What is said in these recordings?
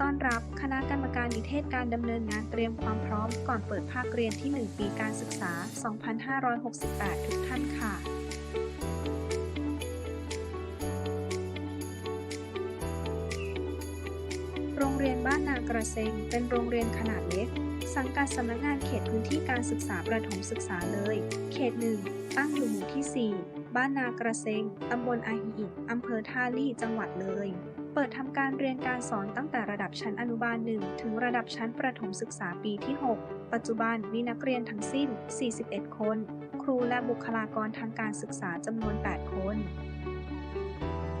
ต้อนรับคณะกรรมการนิเทศการดำเนินงานเตรียมความพร้อมก่อนเปิดภาคเรียนที่ 1 ปีการศึกษา 2568 ทุกท่านค่ะโรงเรียนบ้านนากระเซงเป็นโรงเรียนขนาดเล็ก สังกัดสำนักงานเขตพื้นที่การศึกษาประถมศึกษาเลย เขตหนึ่งตั้งอยู่หมู่ที่ 4 บ้านนากระเซงตำบลอาฮีอิอำเภอท่าลี่จังหวัดเลย เปิดทำการเรียนการสอนตั้งแต่ระดับชั้นอนุบาล 1 ถึงระดับชั้นประถมศึกษาปีที่ 6 ปัจจุบันมีนักเรียนทั้งสิ้น 41 คน ครูและบุคลากรทางการศึกษาจำนวน 8 คน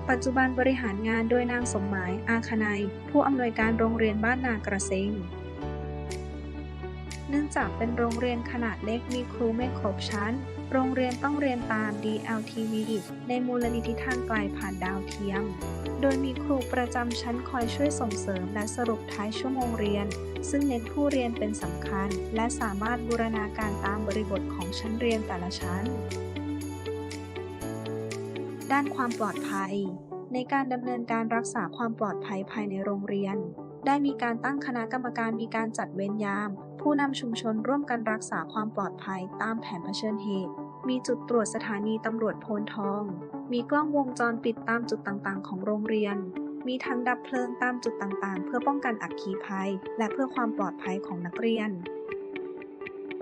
ปัจจุบันบริหารงานโดยนางสมหมาย อาคนัย ผู้อำนวยการโรงเรียนบ้านนากระเซง เนื่องจากเป็นโรงเรียนขนาดเล็กมีครูไม่ครบชั้น โรงเรียนต้องเรียนตาม DLTV ในมูลนิธิทางไกลผ่านดาวเทียม โดยมีครูประจำชั้นคอยช่วยส่งเสริมและสรุปท้ายชั่วโมงเรียน ซึ่งเน้นผู้เรียนเป็นสำคัญ และสามารถบูรณาการตามบริบทของชั้นเรียนแต่ละชั้น ด้านความปลอดภัย ในการดำเนินการรักษาความปลอดภัยภายในโรงเรียน ได้มีการตั้งคณะกรรมการมีการจัดเวรยาม ผู้นำชุมชนร่วมกันรักษาความปลอดภัยตามแผนเผชิญเหตุ มีจุดตรวจสถานีตำรวจโพนทอง มีกล้องวงจรปิดตามจุดต่างๆ ของโรงเรียน มีถังดับเพลิงตามจุดต่างๆ เพื่อป้องกันอัคคีภัย และเพื่อความปลอดภัยของนักเรียน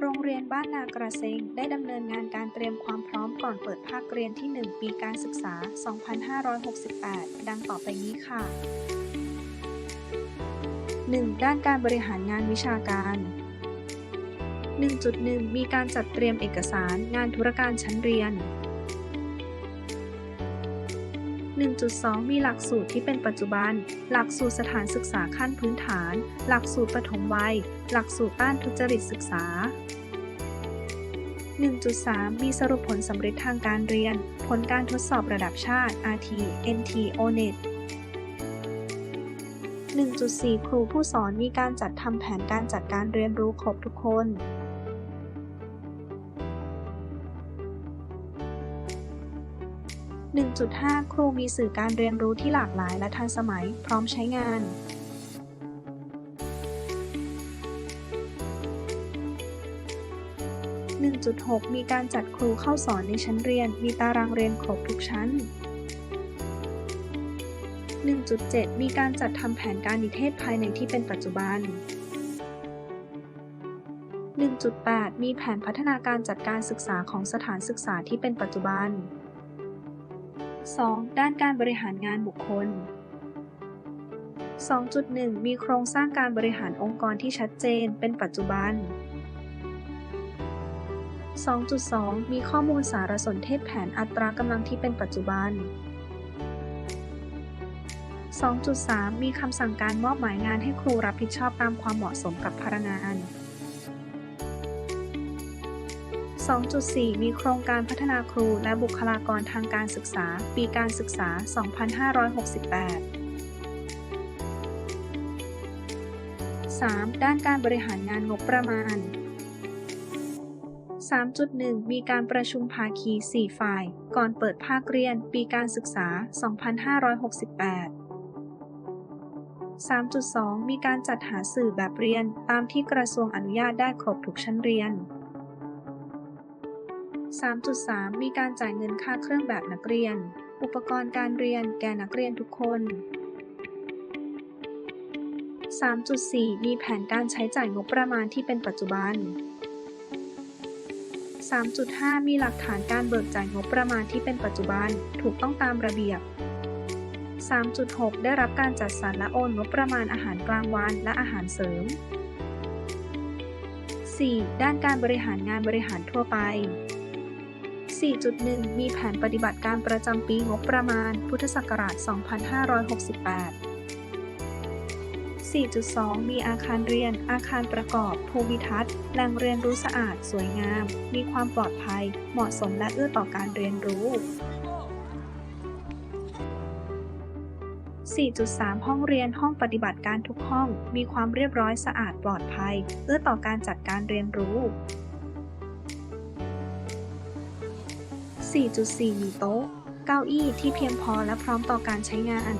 โรงเรียนบ้านนากระเซงได้ดำเนินงานการเตรียมความพร้อมก่อนเปิดภาคเรียนที่ 1 ปีการศึกษา 2568 ดังต่อไปนี้ค่ะ 1. ด้านการบริหารงานวิชาการ 1.1 มีการจัดเตรียมเอกสารงานธุรการชั้นเรียน 1.2 มีหลักสูตรที่เป็นปัจจุบัน หลักสูตรสถานศึกษาขั้นพื้นฐาน หลักสูตรปฐมวัย หลักสูตรต้านทุจริตศึกษา 1.3 มีสรุปผลสำเร็จทางการเรียน ผลการทดสอบระดับชาติ RT NT ONET 1.4 ครูผู้สอนมีการจัดทำแผนการจัดการเรียนรู้ครบทุกคน 1.5 ครูมีสื่อการเรียนรู้ที่หลากหลายและทันสมัย พร้อมใช้งาน1.6 มีการจัดครูเข้าสอนในชั้นเรียน มีตารางเรียนครบทุกชั้น 1.7 มีการจัดทำแผนการนิเทศภายในที่เป็นปัจจุบัน 1.8 มีแผนพัฒนาการจัดการศึกษาของสถานศึกษาที่เป็นปัจจุบัน 2. ด้านการบริหารงานบุคคล 2.1 มีโครงสร้างการบริหารองค์กรที่ชัดเจนเป็นปัจจุบัน 2.2 มีข้อมูลสารสนเทศแผนอัตรากำลังที่เป็นปัจจุบัน 2.3 มีคำสั่งการมอบหมายงานให้ครูรับผิดชอบตามความเหมาะสมกับพนักงาน 2.4 มีโครงการพัฒนาครูและบุคลากรทางการศึกษา ปีการศึกษา 2568 3. ด้านการบริหารงานงบประมาณ 3.1 มีการประชุมภาคี 4 ฝ่าย ก่อนเปิดภาคเรียน ปีการศึกษา 2568 3.2 มีการจัดหาสื่อแบบเรียนตามที่กระทรวงอนุญาตได้ครบทุกชั้นเรียน 3.3 มีการจ่ายเงินค่าเครื่องแบบนักเรียน อุปกรณ์การเรียนแก่นักเรียนทุกคน 3.4 มีแผนการใช้จ่ายงบประมาณที่เป็นปัจจุบัน 3.5 มีหลักฐานการเบิกจ่ายงบประมาณที่เป็นปัจจุบัน ถูกต้องตามระเบียบ 3.6 ได้รับการจัดสรรและโอนงบประมาณอาหารกลางวันและอาหารเสริม 4. ด้านการบริหารงานบริหารทั่วไป 4.1 มีแผนปฏิบัติการประจำปีงบประมาณ พุทธศักราช 2568 4.2 มีอาคารเรียน อาคารประกอบ ภูมิทัศน์ แหล่งเรียนรู้สะอาด สวยงาม มีความปลอดภัย เหมาะสมและเอื้อต่อการเรียนรู้ 4.3 ห้องเรียนห้องปฏิบัติการทุกห้อง มีความเรียบร้อยสะอาดปลอดภัย เอื้อต่อการจัดการเรียนรู้ 4.4 มีโต๊ะ เก้าอี้ที่เพียงพอและพร้อมต่อการใช้งาน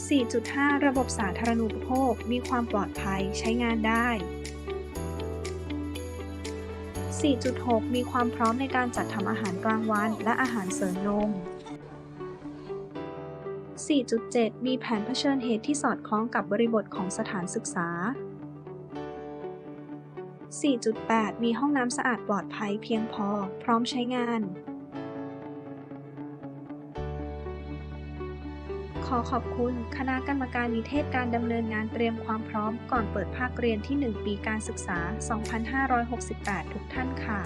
4.5 ระบบสาธารณูปโภค มีความปลอดภัยใช้งานได้ 4.6 มีความพร้อมในการจัดทำอาหารกลางวันและอาหารเสริมนม 4.7 มีแผนเผชิญเหตุที่สอดคล้องกับบริบทของสถานศึกษา 4.8 มีห้องน้ำสะอาดปลอดภัยเพียงพอ พร้อมใช้งาน ขอขอบคุณคณะกรรมการนิเทศการดำเนินงานเตรียมความพร้อมก่อนเปิดภาคเรียนที่ 1 ปีการศึกษา 2568 ทุกท่านค่ะ